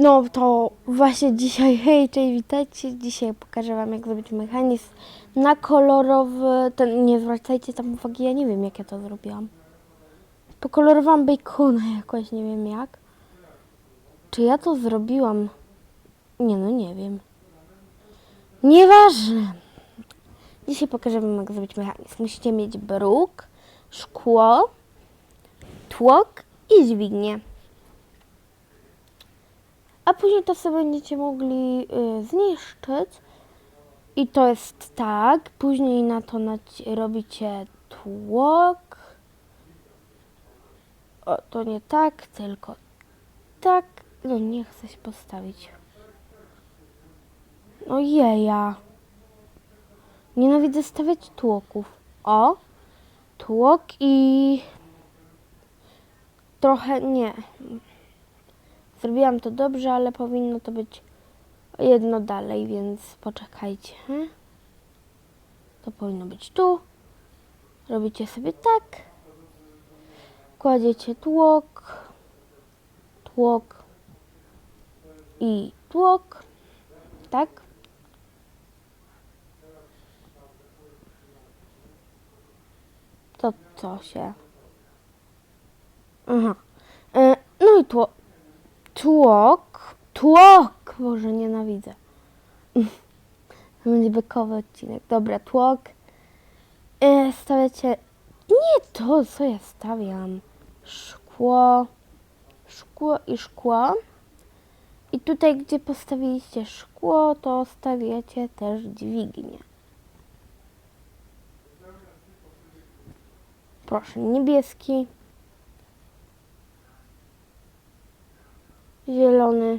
No to właśnie dzisiaj, hej, cześć, witajcie. Dzisiaj pokażę Wam, jak zrobić mechanizm na kolorowy. Ten, nie zwracajcie tam uwagi, ja nie wiem, jak ja to zrobiłam. Pokolorowałam bacona jakoś, nie wiem jak. Czy ja to zrobiłam? Nie, no nie wiem. Nieważne. Dzisiaj pokażę Wam, jak zrobić mechanizm. Musicie mieć bruk, szkło, tłok i dźwignię. A później to sobie będziecie mogli y, zniszczyć. I to jest tak. Później na to robicie tłok. O, to nie tak, tylko tak. No nie chcę się postawić. No jeja. Nienawidzę stawiać tłoków. O, tłok i trochę nie. Zrobiłam to dobrze, ale powinno to być jedno dalej, więc poczekajcie. hmm? To powinno być tu. Robicie sobie tak. Kładziecie tłok, tłok i tłok. Tak. To co się? Aha. E, No i tłok. Tłok. Tłok! Boże, nienawidzę. To będzie bekowy odcinek. Dobra, tłok. E, stawiacie... Nie to, co ja stawiam. Szkło. Szkło i szkło. I tutaj, gdzie postawiliście szkło, to stawiacie też dźwignię. Proszę, niebieski. Zielony.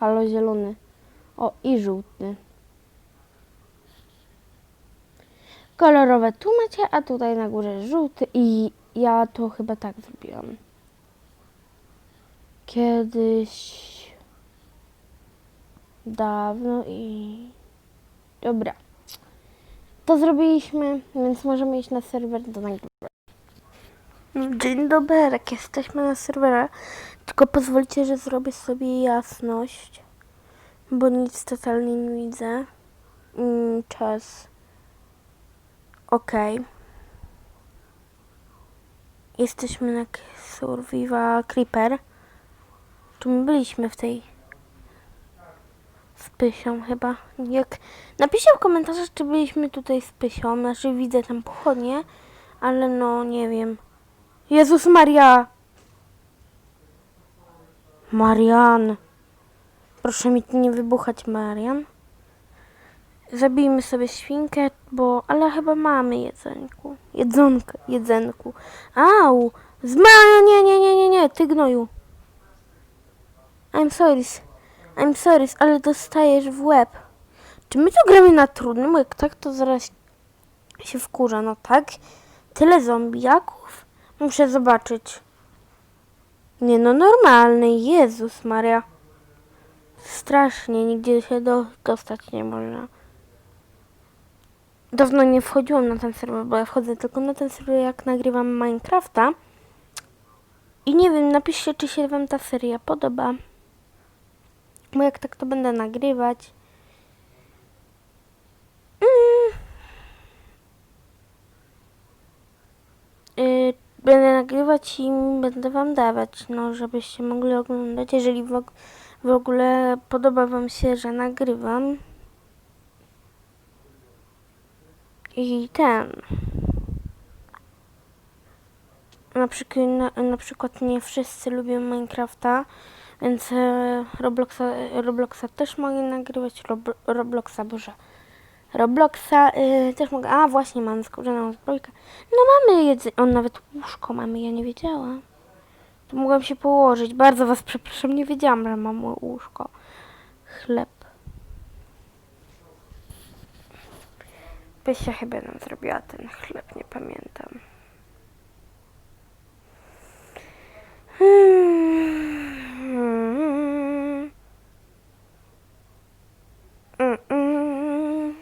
Halo, zielony. O, i żółty. Kolorowe tu macie, a tutaj na górze żółty i ja to chyba tak zrobiłam. Kiedyś dawno i dobra. To zrobiliśmy, więc możemy iść na serwer do nagrywania. Dzień dobry, jesteśmy na serwerze. Tylko pozwólcie, że zrobię sobie jasność, bo nic totalnie nie widzę. Mm, czas. Ok. Jesteśmy na Survival Creeper. Tu my byliśmy w tej z Pysią chyba. Jak... Napiszcie w komentarzach, czy byliśmy tutaj z Pysią. Znaczy widzę tam pochodnie, ale no nie wiem. Jezus Maria! Marian. Proszę mi nie wybuchać, Marian. Zabijmy sobie świnkę, bo... Ale chyba mamy jedzenku. Jedzonkę, jedzenku. Au! Zma... Nie, nie, nie, nie, nie, ty gnoju. I'm sorry. I'm sorry, ale dostajesz w łeb. Czy my tu gramy na trudnym? Jak tak, to zaraz się wkurza. No tak? Tyle zombiaków? Muszę zobaczyć. Nie no, normalny. Jezus Maria. Strasznie, nigdzie się do, dostać nie można. Dawno nie wchodziłam na ten serwer, bo ja wchodzę tylko na ten serwer, jak nagrywam Minecrafta. I nie wiem, napiszcie, czy się wam ta seria podoba. Bo jak tak, to będę nagrywać. Mm. Y, będę nagrywać i będę wam dawać, no, żebyście mogli oglądać, jeżeli w, w ogóle podoba wam się, że nagrywam. I ten. Na przykład, na, na przykład nie wszyscy lubią Minecrafta, więc e, Robloxa, Robloxa też mogę nagrywać. Rob, Robloxa, boże. Robloxa y, też mogę. A właśnie, mam skórzaną zbrojkę. No mamy jedzenie. On nawet łóżko mamy, ja nie wiedziałam. To mogłam się położyć. Bardzo was przepraszam, nie wiedziałam, że mam łóżko. Chleb. Pysia chyba nam zrobiła ten chleb, nie pamiętam. Hmm. Mm, mm.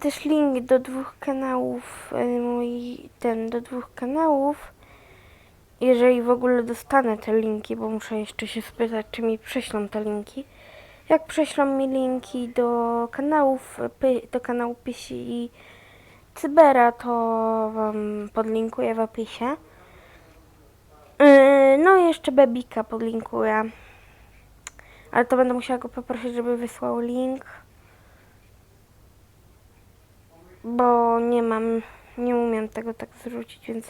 Też link do dwóch kanałów, y, mój, ten, do dwóch kanałów jeżeli w ogóle dostanę te linki, bo muszę jeszcze się spytać, czy mi prześlą te linki. Jak prześlą mi linki do kanałów, do kanału Pysi i Cybera, to wam podlinkuję w opisie. Yy, no i jeszcze Bebika podlinkuję. Ale to będę musiała go poprosić, żeby wysłał link. Bo nie mam, nie umiem tego tak zrzucić, więc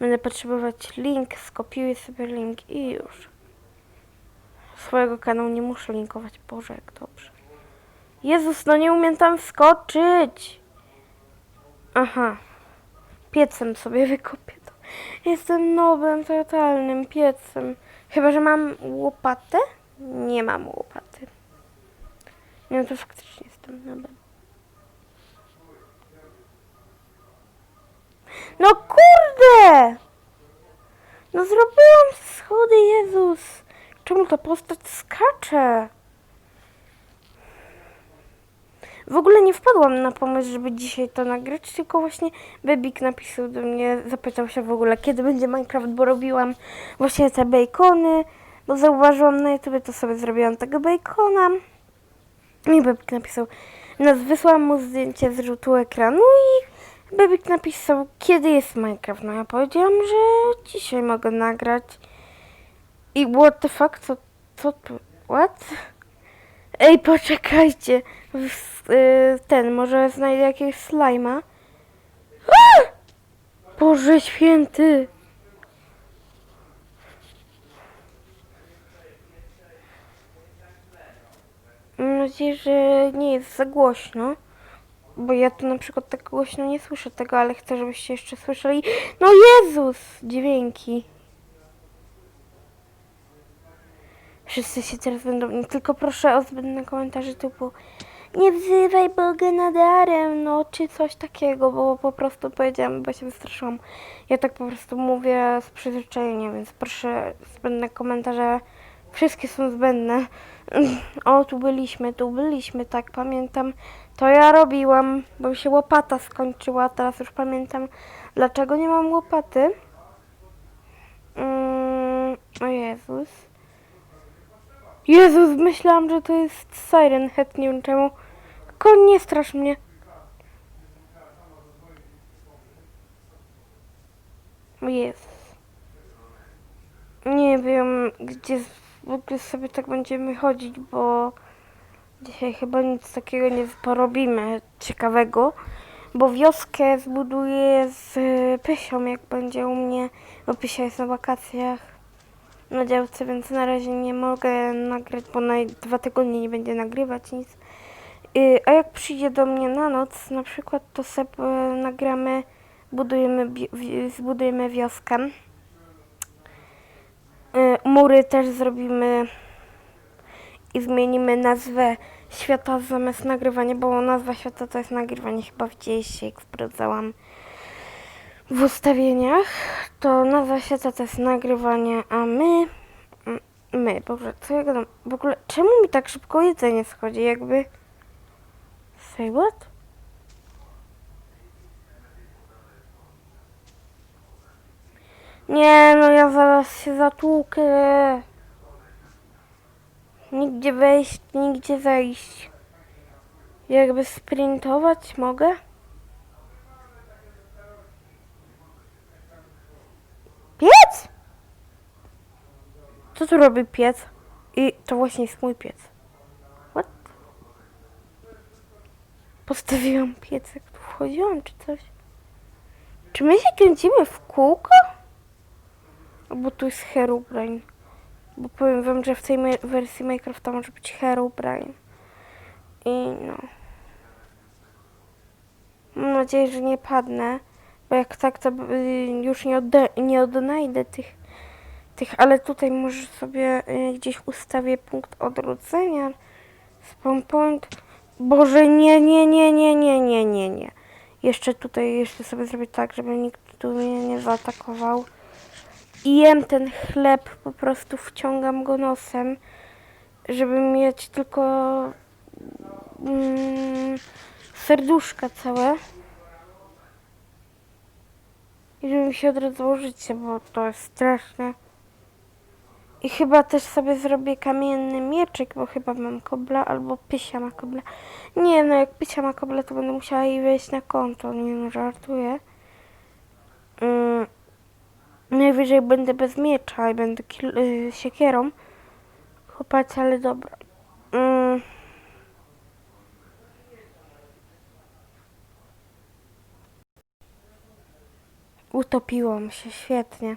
będę potrzebować link, skopiuję sobie link i już. Swojego kanału nie muszę linkować, Boże, jak dobrze. Jezus, no nie umiem tam wskoczyć. Aha. Piecem sobie wykopię to. Jestem nowym, totalnym piecem. Chyba, że mam łopatę? Nie mam łopaty. Nie, no to faktycznie jestem nowym. No kurde! No zrobiłam schody, Jezus! Czemu ta postać skacze? W ogóle nie wpadłam na pomysł, żeby dzisiaj to nagrać, tylko właśnie Bebik napisał do mnie, zapytał się w ogóle, kiedy będzie Minecraft, bo robiłam właśnie te bacony, bo zauważyłam na YouTube, to sobie zrobiłam tego bacona. I Bebik napisał, no wysłałam mu zdjęcie z rzutu ekranu i Bebik napisał, kiedy jest Minecraft. No ja powiedziałam, że dzisiaj mogę nagrać. I what the fuck, co, co what? Ej, poczekajcie. Y, Ten, może znajdę jakiegoś slajma. Boże święty. Mam nadzieję, że nie jest za głośno. Bo ja tu na przykład tak głośno nie słyszę tego, ale chcę, żebyście jeszcze słyszeli. No Jezus! Dźwięki. Wszyscy się teraz będą... Tylko proszę o zbędne komentarze typu nie wzywaj Boga nadarem, no, czy coś takiego, bo po prostu powiedziałam, bo się wystraszyłam. Ja tak po prostu mówię z przyzwyczajenia, więc proszę zbędne komentarze. Wszystkie są zbędne. O, tu byliśmy, tu byliśmy, tak, pamiętam. To ja robiłam, bo mi się łopata skończyła, teraz już pamiętam, dlaczego nie mam łopaty. Mm, o Jezus. Jezus, myślałam, że to jest Siren Head, nie wiem czemu. Koń, nie strasz mnie. Jezus. Nie wiem, gdzie w ogóle sobie tak będziemy chodzić, bo dzisiaj chyba nic takiego nie porobimy ciekawego. Bo wioskę zbuduję z y, Pysią, jak będzie u mnie, bo Pysia jest na wakacjach na działce, więc na razie nie mogę nagrać, bo na dwa tygodnie nie będzie nagrywać nic. Y, A jak przyjdzie do mnie na noc, na przykład, to sobie nagramy, budujemy, zbudujemy wioskę. Y, Mury też zrobimy i zmienimy nazwę świata zamiast nagrywania, bo nazwa świata to jest nagrywanie, chyba widzieliście, jak sprawdzałam w ustawieniach, to nazwa świata to jest nagrywanie, a my, my, Boże, co ja gadam, w ogóle, czemu mi tak szybko jedzenie schodzi, jakby, say what? Nie, no ja zaraz się zatłukę. Nigdzie wejść, nigdzie zejść. Jakby sprintować mogę? Piec? Co tu robi piec? I to właśnie jest mój piec. What? Postawiłam piec, jak tu wchodziłam, czy coś? Czy my się kręcimy w kółko? Albo tu jest Herobrine. Bo powiem wam, że w tej wersji Minecrafta może być Herobrine. I no. Mam nadzieję, że nie padnę. Bo jak tak, to y, już nie, nie odnajdę tych, tych, ale tutaj może sobie y, gdzieś ustawię punkt odwrócenia. Spawn point. Boże, nie, nie, nie, nie, nie, nie, nie, nie. Jeszcze tutaj, jeszcze sobie zrobię tak, żeby nikt tu mnie nie zaatakował. I jem ten chleb, po prostu wciągam go nosem, żeby mieć tylko mm, serduszka całe. I żeby mi się odradzało życie, bo to jest straszne. I chyba też sobie zrobię kamienny mieczyk, bo chyba mam kobla, albo Pysia ma kobla. Nie no, jak Pysia ma kobla, to będę musiała jej wejść na konto. Nie no, żartuję. Mm, najwyżej będę bez miecza i będę y, siekierą. Chłopacy, ale dobra. Mm. Utopiłam się, świetnie.